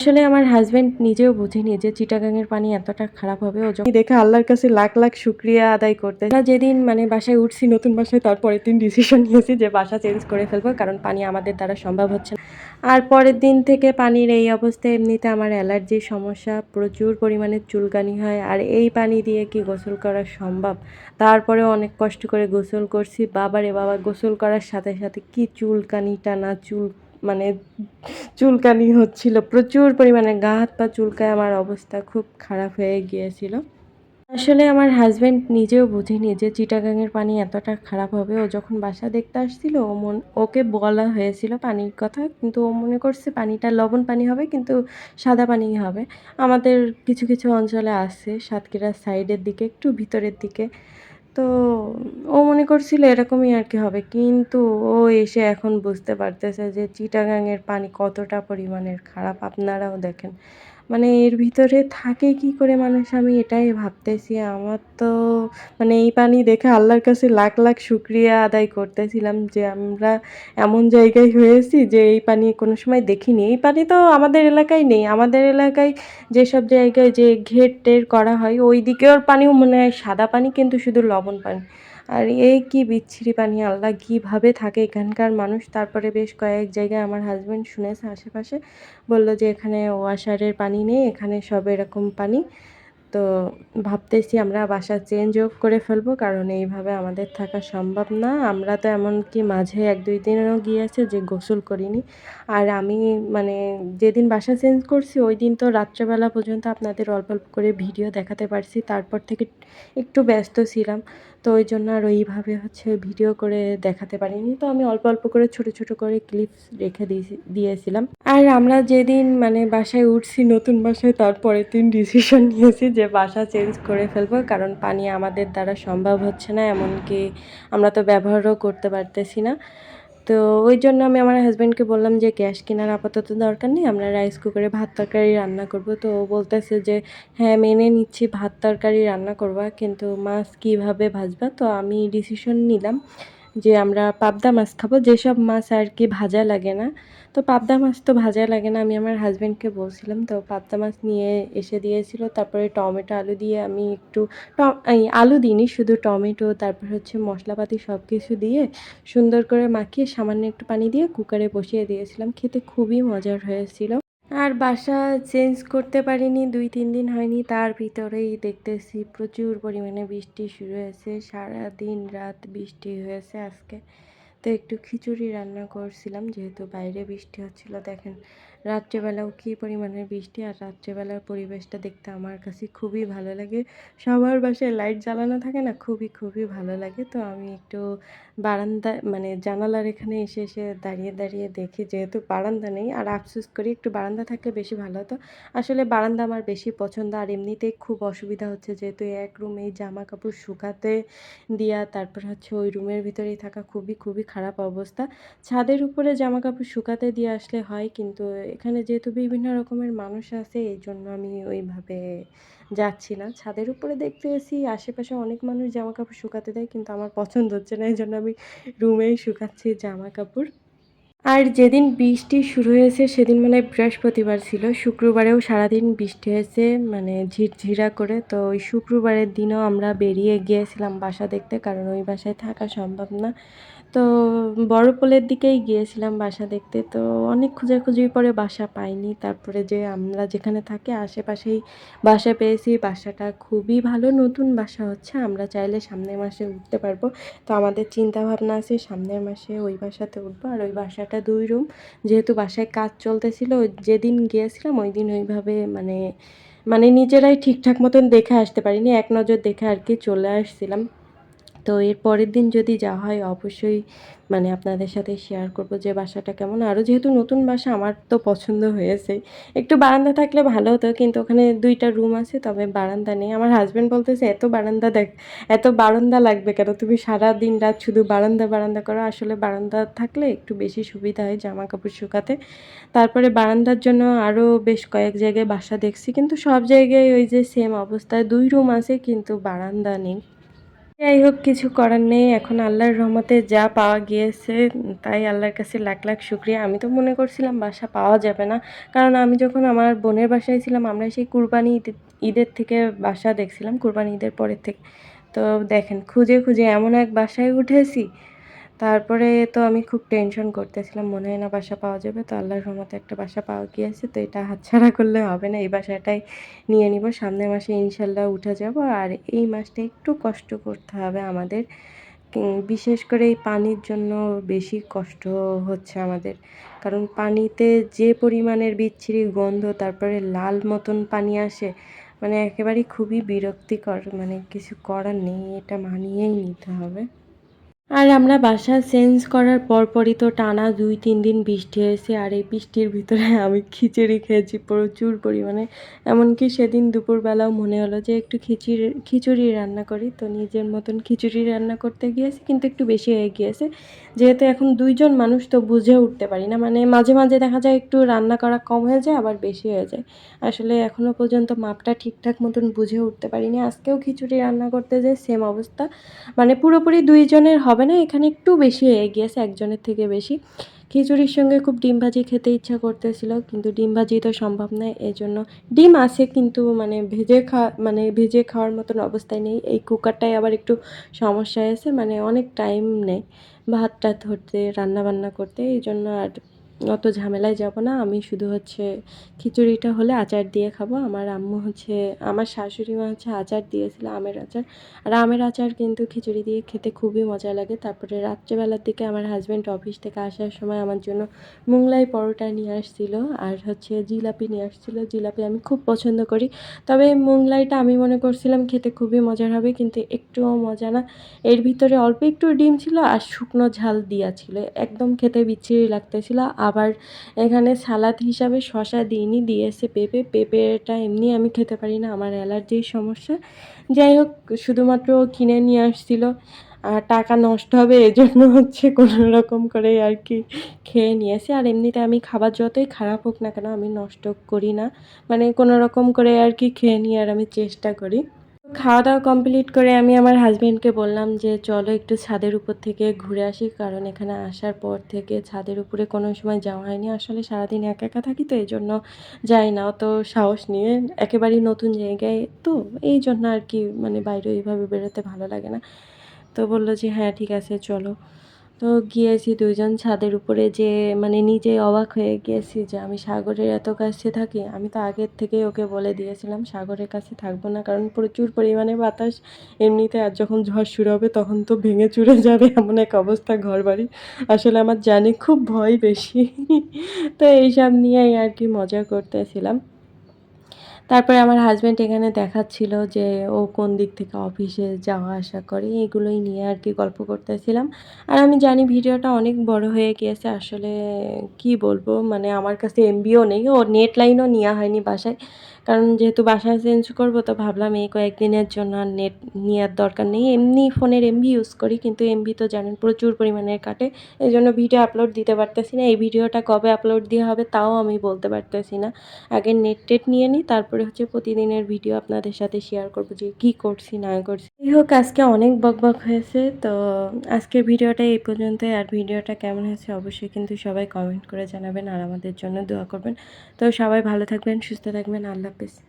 আসলে আমার হাজবেন্ড নিজেও বুঝেনি যে চিটাগাংয়ের পানি এতটা খারাপ হবে। ও যখন দেখে আল্লাহর কাছে লাখ লাখ শুক্রিয়া আদায় করতে আমরা যেদিন মানে বাসায় উঠছি নতুন বাসায় তারপরের দিন ডিসিশন নিয়েছি যে বাসা চেঞ্জ করে ফেলব কারণ পানি আমাদের দ্বারা সম্ভব হচ্ছে না। আর পরের দিন থেকে পানির এই অবস্থায় এমনিতে আমার অ্যালার্জির সমস্যা প্রচুর পরিমাণে চুলকানি হয় আর এই পানি দিয়ে কি গোসল করা সম্ভব? তারপরে অনেক কষ্ট করে গোসল করছি। বাবারে বাবা গোসল করার সাথে সাথে কি চুলকানি টানা চুল মানে চুলকানি হচ্ছিল। প্রচুর পরিমাণে গা হাত পা চুলকায় আমার অবস্থা খুব খারাপ হয়ে গিয়েছিল। আসলে আমার হাজব্যান্ড নিজেও বুঝেনি যে চিটাগাংয়ের পানি এতটা খারাপ হবে। ও যখন বাসা দেখতে আসছিল, ও মন, ওকে বলা হয়েছিল পানির কথা। কিন্তু ও মনে করছে পানিটা লবণ পানি হবে, কিন্তু সাদা পানি হবে। আমাদের কিছু কিছু অঞ্চলে আছে, সাতক্ষীরার সাইডের দিকে, একটু ভিতরের দিকে। তো ও মনে করছিল এরকমই আর কি হবে। কিন্তু ও এসে এখন বুঝতে পারতেছে যে চিটাগাংয়ের পানি কতটা পরিমাণের খারাপ। আপনারাও দেখেন। মানে এর ভিতরে থাকে কি করে মানুষ? আমি এটাই ভাবতেছি। আমার তো মানে এই পানি দেখে আল্লাহর কাছে লাখ লাখ শুক্রিয়া আদায় করতেছিলাম যে আমরা এমন জায়গায় হয়েছি যে এই পানি কোনো সময় দেখিনি। এই পানি তো আমাদের এলাকায় নেই। আমাদের এলাকায় যেসব জায়গায় যে ঘের টের করা হয় ওই দিকের পানিও মনে হয় সাদা পানি, কিন্তু শুধু লবণ পানি। আর এই কি বিচ্ছিরি পানি আল্লাহ কীভাবে থাকে এখানকার মানুষ? তারপরে বেশ কয়েক জায়গায় আমার হাজব্যান্ড শুনেছে আশেপাশে। বলল যে এখানে ওয়াশারের পানি নেই, এখানে সব এরকম পানি। তো ভাবতেছি আমরা বাসা চেঞ্জও করে ফেলব, কারণ এইভাবে আমাদের থাকা সম্ভব না। আমরা তো এমনকি মাঝে এক দুই দিনও গিয়েছে যে গোসল করিনি। আর আমি মানে যেদিন বাসা চেঞ্জ করছি, ওই দিন তো রাত্রেবেলা পর্যন্ত আপনাদের অল্প অল্প করে ভিডিও দেখাতে পারছি। তারপর থেকে একটু ব্যস্ত ছিলাম। তো ওই জন্য আর ওইভাবে হচ্ছে ভিডিও করে দেখাতে পারিনি। তো আমি অল্প অল্প করে ছোট ছোট করে ক্লিপস রেখে দিয়েছিলাম। আর আমরা যেদিন মানে বাসায় উঠছি, নতুন বাসায় তারপরের দিন ডিসিশন নিয়েছি যে বাসা চেঞ্জ করে ফেলব। কারণ পানি আমাদের দ্বারা সম্ভব হচ্ছে না, এমনকি আমরা তো ব্যবহারও করতে পারতেছি না। তো ওই জন্য আমি আমার হাজব্যান্ডকে বললাম যে, গ্যাস কেনার আপাতত দরকার নেই, আমরা রাইস কুকারে ভাত তরকারি রান্না করব। তো ও বলতেছে যে হ্যাঁ মেনে নিচ্ছি, ভাত তরকারি রান্না করবা, কিন্তু মাছ কীভাবে ভাজবা? তো আমি ডিসিশন নিলাম যে, আমরা পাবদা মাছ খাব, যেসব মাছ আর কি ভাজা লাগে না তো পাবদা মাছ তো ভাজা লাগে না। আমি আমার হাজব্যান্ডকে বলছিলাম, তো পাবদা মাছ নিয়ে এসে দিয়েছিল। তারপরে টমেটো, আলু দিয়ে আমি একটু আলু দিইনি, শুধু টমেটো, তারপর হচ্ছে মশলাপাতি সব কিছু দিয়ে সুন্দর করে মাখিয়ে সামান্য একটু পানি দিয়ে কুকারে বসিয়ে দিয়েছিলাম। খেতে খুবই মজার হয়েছিল। আর বাসা চেঞ্জ করতে পারিনি, দুই, তিন দিন হয়নি। তার ভিতরেই দেখতেছি প্রচুর পরিমাণে বৃষ্টি শুরু হয়েছে। সারা দিন রাত বৃষ্টি হয়েছে আজকে। তো একটু খিচুড়ি রান্না করছিলাম যেহেতু বাইরে বৃষ্টি হচ্ছিল দেখেন রাত্রেবেলাও কী পরিমাণের বৃষ্টি আর রাত্রেবেলার পরিবেশটা দেখতে আমার কাছে খুবই ভালো লাগে। সবার বাসায় লাইট জ্বালানো থাকে না, খুবই খুবই ভালো লাগে। তো আমি একটু বারান্দা মানে জানালার এখানে এসে এসে দাঁড়িয়ে দাঁড়িয়ে দেখি, যেহেতু বারান্দা নেই আর আফসোস করি একটু বারান্দা থাকলে বেশি ভালো হতো। আসলে বারান্দা আমার বেশি পছন্দ আর এমনিতেই খুব অসুবিধা হচ্ছে যেহেতু এক রুমে জামা কাপড় শুকাতে দেওয়া তারপর হচ্ছে ওই রুমের ভিতরেই থাকা খুবই খুবই খারাপ অবস্থা। ছাদের উপরে জামা কাপড় শুকাতে দিয়ে আসলে হয়, কিন্তু এখানে যেহেতু বিভিন্ন রকমের মানুষ আছে এই জন্য আমি ওইভাবে যাচ্ছি না। ছাদের উপরে দেখতে এসি, আশেপাশে অনেক মানুষ জামা কাপড় শুকাতে দেয়, কিন্তু আমার পছন্দ হচ্ছে না। এই জন্য আমি রুমেই শুকাচ্ছি জামা কাপড়। আর যেদিন বৃষ্টি শুরু হয়েছে, সেদিন মানে বৃহস্পতিবার ছিল। শুক্রবারেও সারাদিন বৃষ্টি হয়েছে মানে ঝিরঝিরা করে। তো ওই শুক্রবারের দিনও আমরা বেরিয়ে গিয়েছিলাম বাসা দেখতে, কারণ ওই বাসায় থাকা সম্ভব না। তো বড় পোলের দিকেই গিয়েছিলাম বাসা দেখতে। তো অনেক খোঁজাখুঁজির পরে বাসা পাইনি। তারপরে যে আমরা যেখানে থাকি, আশেপাশেই বাসা পেয়েছি। বাসাটা খুবই ভালো, নতুন বাসা হচ্ছে। আমরা চাইলে সামনের মাসে উঠতে পারব। তো আমাদের চিন্তা ভাবনা আছে, সামনের মাসে ওই বাসাতে উঠবো আর ওই বাসাটা দুই রুম। যেহেতু বাসায় কাজ চলতেছিল, যেদিন গিয়েছিলাম ওই দিন ওইভাবে মানে মানে নিজেরাই ঠিকঠাক মতন দেখে আসতে পারিনি। এক নজর দেখে আর কি চলে আসছিলাম। তো এর পরের দিন যদি যাওয়া হয়, অবশ্যই মানে আপনাদের সাথে শেয়ার করব যে বাসাটা কেমন। আরও যেহেতু নতুন বাসা, আমার তো পছন্দ হয়েছে। একটু বারান্দা থাকলে ভালো হতো, কিন্তু ওখানে দুইটা রুম আছে, তবে বারান্দা নেই। আমার হাজব্যান্ড বলতেছে, এত বারান্দা দেখ, এত বারান্দা লাগবে কেন? তুমি সারা দিন রাত শুধু বারান্দা বারান্দা করো। আসলে বারান্দা থাকলে একটু বেশি সুবিধা হয় জামা কাপড় শুকাতে। তারপরে বারান্দার জন্য আরও বেশ কয়েক জায়গায় বাসা দেখছি, কিন্তু সব জায়গায় ওই যে সেম অবস্থায় দুই রুম আছে, কিন্তু বারান্দা নেই। যাই হোক কিছু করার নেই। এখন আল্লাহর রহমতে যা পাওয়া গিয়েছে, তাই আল্লাহর কাছে লাখ লাখ শুক্রিয়া। আমি তো মনে করছিলাম বাসা পাওয়া যাবে না। কারণ আমি যখন আমার বোনের বাসায় ছিলাম, আমরা সেই কুরবানি ঈদ- ঈদের থেকে বাসা দেখছিলাম, কুরবানি ঈদের পরের থেকে। তো দেখেন, খুঁজে খুঁজে এমন এক বাসায় উঠেছি তারপরে তো আমি খুব টেনশন করতেছিলাম মনে হয় না বাসা পাওয়া যাবে, তো আল্লাহর রহমতে একটা বাসা পাওয়া গিয়েছে, তো এটা হাতছাড়া করলে হবে না, এই বাসাটাই নিয়ে নিব, সামনের মাসে ইনশাল্লাহ উঠে যাব, আর এই মাসটা একটু কষ্ট করতে হবে আমাদের বিশেষ করে এই পানির জন্য বেশি কষ্ট হচ্ছে আমাদের, কারণ পানিতে যে পরিমাণের বিচ্ছিরি গন্ধ, তারপরে লাল মতন পানি আসে মানে একেবারেই খুবই বিরক্তিকর মানে কিছু করার নেই, এটা মানিয়েই নিতে হবে। আর আমরা বাসা চেঞ্জ করার পরপরই তো টানা দুই, তিন দিন বৃষ্টি হয়েছে আর এই বৃষ্টির ভিতরে আমি খিচুড়ি খেয়েছি প্রচুর পরিমাণে। এমনকি সেদিন দুপুরবেলাও মনে হলো যে একটু খিচুড়ি খিচুড়ি রান্না করি। তো নিজের মতন খিচুড়ি রান্না করতে গিয়েছি, কিন্তু একটু বেশি হয়ে গিয়েছে। যেহেতু এখন দুইজন মানুষ, তো বুঝে উঠতে পারি না। মানে মাঝে মাঝে দেখা যায় একটু রান্না করা কম হয়ে যায়, আবার বেশি হয়ে যায়। আসলে এখনও পর্যন্ত মাপটা ঠিকঠাক মতন বুঝে উঠতে পারিনি। আজকেও খিচুড়ি রান্না করতে যাই সেম অবস্থা। মানে পুরোপুরি দুইজনের হবে না, এখানে একটু বেশি হয়ে গিয়েছে একজনের থেকে বেশি। খিচুড়ির সঙ্গে খুব ডিম ভাজি খেতে ইচ্ছা করতেছিল, কিন্তু ডিম ভাজি তো সম্ভব নয় এই জন্য ডিম আছে কিন্তু মানে ভেজে খাওয়া মানে ভেজে খাওয়ার মতন অবস্থায় নেই। এই কুকারটাই আবার একটু সমস্যা আছে মানে অনেক টাইম নেয় ভাত টাত ধরতে রান্না বান্না করতে এই জন্য আর অত ঝামেলায় যাব না। আমি শুধু হচ্ছে খিচুড়িটা হলে আচার দিয়ে খাব। আমার আম্মু হচ্ছে, আমার শাশুড়ি মা হচ্ছে আচার দিয়েছিল, আমের আচার। আর আমের আচার কিন্তু খিচুড়ি দিয়ে খেতে খুবই মজা লাগে। তারপরে রাত্রেবেলার দিকে আমার হাজব্যান্ড অফিস থেকে আসার সময় আমার জন্য মুংলাই পরোটা নিয়ে আসছিল আর হচ্ছে জিলাপি নিয়ে আসছিল। জিলাপি আমি খুব পছন্দ করি। তবে মুংলাইটা আমি মনে করছিলাম খেতে খুবই মজার হবে, কিন্তু একটুও মজা না। এর ভিতরে অল্প একটু ডিম ছিল আর শুকনো ঝাল দেওয়া ছিল। একদম খেতে বিচ্ছিরি লাগতেছিল। আবার এখানে সালাদ হিসাবে শশা দিইনি, দিয়েছে পেঁপে। পেঁপেটা এমনি আমি খেতে পারি না, আমার অ্যালার্জির সমস্যা। যাই হোক, শুধুমাত্র কিনে নিয়ে আসছিল। আর টাকা নষ্ট হবে, এজন্য হচ্ছে কোনো রকম করে আর কি খেয়ে নিয়েছি। আর এমনিতে আমি খাবার যতই খারাপ হোক না কেন, আমি নষ্ট করি না। মানে কোনো রকম করে আর কি খেয়ে নিয়ে আর আমি চেষ্টা করি। খাওয়া দাওয়া কমপ্লিট করে আমি আমার হাজব্যান্ডকে বললাম যে, চলো একটু ছাদের উপর থেকে ঘুরে আসি, কারণ এখানে আসার পর থেকে ছাদের উপরে কোনো সময় যাওয়া হয়নি। আসলে সারাদিন একা একা থাকি তো এই জন্য যাই না। অত সাহস নিয়ে একেবারেই নতুন জায়গায় তো, এই জন্য আর কি মানে বাইরে এইভাবে বেরোতে ভালো লাগে না। তো বলল যে হ্যাঁ ঠিক আছে, চলো। তো গিয়েছি দুইজন ছাদের উপরে যে মানে নিজে অবাক হয়ে গিয়েছি যে আমি সাগরের এত কাছে থাকি। আমি তো আগের থেকেই ওকে বলে দিয়েছিলাম, সাগরের কাছে থাকব না, কারণ প্রচুর পরিমাণে বাতাস, এমনিতে আর যখন ঝড় শুরু হবে তখন তো ভেঙে চুরে যাবে এমন এক অবস্থা ঘর বাড়ি আসলে আমার জানি খুব ভয় বেশি। তো এইসব নিয়েই আর কি মজা করতেছিলাম। তারপরে আমার হাজব্যান্ড এখানে দেখাচ্ছিল যে ও কোন দিক থেকে অফিসে যাওয়া আসা করে, এগুলোই নিয়ে আর কি গল্প করতেছিলাম। আর আমি জানি ভিডিওটা অনেক বড় হয়ে গিয়েছে, আসলে কি বলব মানে আমার কাছে এমবিও নেই, ও নেট লাইনও নেওয়া হয়নি বাসায়। কারণ যেহেতু বাসা চেঞ্জ করব, তো ভাবলাম এই কয়েকদিনের জন্য আর নেট নেওয়ার দরকার নেই। এমনি ফোনের এমবি ইউজ করি, কিন্তু এমবি তো জানেন প্রচুর পরিমাণে কাটে। এই জন্য ভিডিও আপলোড দিতে পারতেছি না। এই ভিডিওটা কবে আপলোড দেওয়া হবে তাও আমি বলতে পারতেছি না। আগে নেট টেট নিয়ে নিই, তারপরে হচ্ছে প্রতিদিনের ভিডিও আপনাদের সাথে শেয়ার করব যে কী করছি, না করছি। যাই হোক, আজকে অনেক বকবক হয়েছে, তো আজকের ভিডিওটা এই পর্যন্ত আর ভিডিওটা কেমন হয়েছে অবশ্যই কিন্তু সবাই কমেন্ট করে জানাবেন আর আমাদের জন্য দোয়া করবেন। তো সবাই ভালো থাকবেন, সুস্থ থাকবেন। আল্লাহ запись.